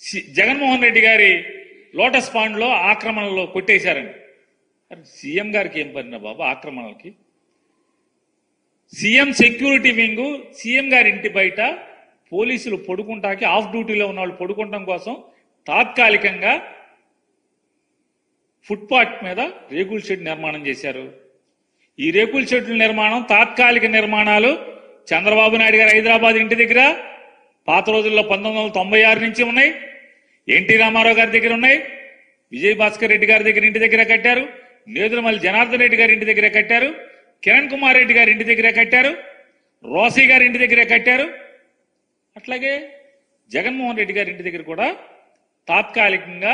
C- Jaganmohan Reddy గారి lotus పాండ్లో ఆక్రమణలో కొట్టేశారని CM గారికి ఏం పడిన బాబు ఆక్రమణలకి? సీఎం సెక్యూరిటీ వింగ్ సీఎం గారి ఇంటి బయట పోలీసులు పడుకుంటాకి ఆఫ్ డ్యూటీలో ఉన్న వాళ్ళు పడుకుంటాం కోసం తాత్కాలికంగా ఫుట్పాత్ మీద రేకుల షెడ్ నిర్మాణం చేశారు. ఈ రేకుల షెడ్ల నిర్మాణం తాత్కాలిక నిర్మాణాలు చంద్రబాబు నాయుడు గారు హైదరాబాద్ ఇంటి దగ్గర పాత రోజుల్లో పంతొమ్మిది వందల తొంభై ఆరు నుంచి ఉన్నాయి. ఎన్టీ రామారావు గారి దగ్గర ఉన్నాయి. విజయ్ భాస్కర్ రెడ్డి గారి దగ్గర ఇంటి దగ్గర కట్టారు. నేదురుమల్లి జనార్దన్ రెడ్డి గారి ఇంటి దగ్గర కట్టారు. కిరణ్ కుమార్ రెడ్డి గారి ఇంటి దగ్గర కట్టారు. రోసీ గారి ఇంటి దగ్గర కట్టారు. అట్లాగే జగన్మోహన్ రెడ్డి గారి ఇంటి దగ్గర కూడా తాత్కాలికంగా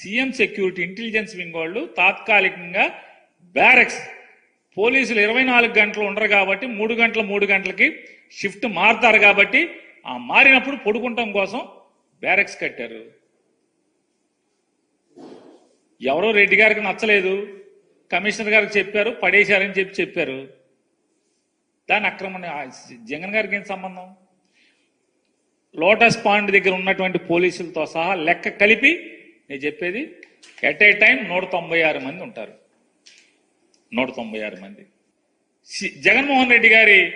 సీఎం సెక్యూరిటీ ఇంటెలిజెన్స్ వింగ్ వాళ్ళు తాత్కాలికంగా బ్యారక్స్ పోలీసులు ఇరవై నాలుగు గంటలు ఉండరు కాబట్టి మూడు గంటల మూడు గంటలకి షిఫ్ట్ మారుతారు కాబట్టి ఆ మారినప్పుడు పడుకుంటాం కోసం బ్యారక్స్ కట్టారు. ఎవరో రెడ్డి గారికి నచ్చలేదు. కమిషనర్ గారికి చెప్పారు పడేశారని చెప్పి చెప్పారు. దాని అక్రమణ జగన్ గారికి ఏం సంబంధం? లోటస్ పాండ్ దగ్గర ఉన్నటువంటి పోలీసులతో సహా లెక్క కలిపి నేను చెప్పేది ఎట్ ఏ టైం నూట తొంభై ఆరు మంది ఉంటారు. నూట తొంభై ఆరు మంది. సి- జగన్మోహన్ రెడ్డి గారి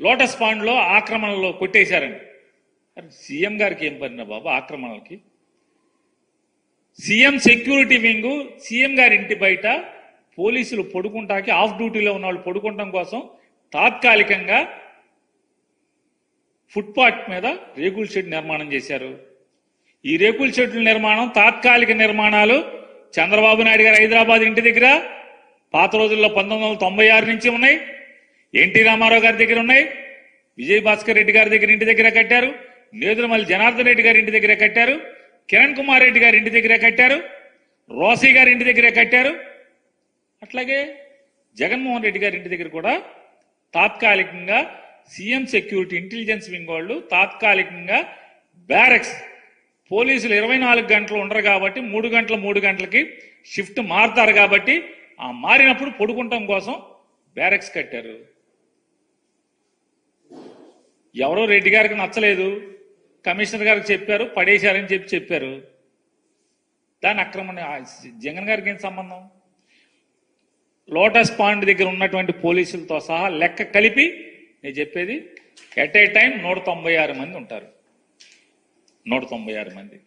లోటస్ పాండ్లో ఆక్రమణలో కొట్టేశారని సీఎం గారికి ఏం పడిన బాబు ఆక్రమణలకి? సీఎం సెక్యూరిటీ వింగ్ సీఎం గారి ఇంటి బయట పోలీసులు పడుకుంటాకి ఆఫ్ డ్యూటీలో ఉన్న వాళ్ళు పడుకుంటాం కోసం తాత్కాలికంగా ఫుట్పాత్ మీద రేకుల షెడ్ నిర్మాణం చేశారు. ఈ రేకుల షెడ్ల నిర్మాణం తాత్కాలిక నిర్మాణాలు చంద్రబాబు నాయుడు గారు హైదరాబాద్ ఇంటి దగ్గర పాత రోజుల్లో పంతొమ్మిది వందల తొంభై ఆరు నుంచి ఉన్నాయి. ఎన్టీ రామారావు గారి దగ్గర ఉన్నాయి. విజయ్ భాస్కర్ రెడ్డి గారి దగ్గర ఇంటి దగ్గర కట్టారు. నేదురుమల్లి జనార్దన్ రెడ్డి గారి ఇంటి దగ్గరే కట్టారు. కిరణ్ కుమార్ రెడ్డి గారి ఇంటి దగ్గరే కట్టారు. రోసీ గారి ఇంటి దగ్గరే కట్టారు. అట్లాగే జగన్మోహన్ రెడ్డి గారి ఇంటి దగ్గర కూడా తాత్కాలికంగా సీఎం సెక్యూరిటీ ఇంటెలిజెన్స్ వింగ్ వాళ్ళు తాత్కాలికంగా బ్యారక్స్ పోలీసులు ఇరవై నాలుగు గంటలు ఉండరు కాబట్టి మూడు గంటల మూడు గంటలకి షిఫ్ట్ మారుతారు కాబట్టి ఆ మారినప్పుడు పడుకుంటాం కోసం బ్యారక్స్ కట్టారు. ఎవరో రెడ్డి గారికి నచ్చలేదు. కమిషనర్ గారికి చెప్పారు పడేశారని చెప్పి చెప్పారు. దాని అక్రమణ జగన్ గారికి ఏం సంబంధం? లోటస్ పాండ్ దగ్గర ఉన్నటువంటి పోలీసులతో సహా లెక్క కలిపి నేను చెప్పేది ఎట్ ఏ టైం నూట తొంభై ఆరు మంది ఉంటారు. నూట తొంభై ఆరు మంది.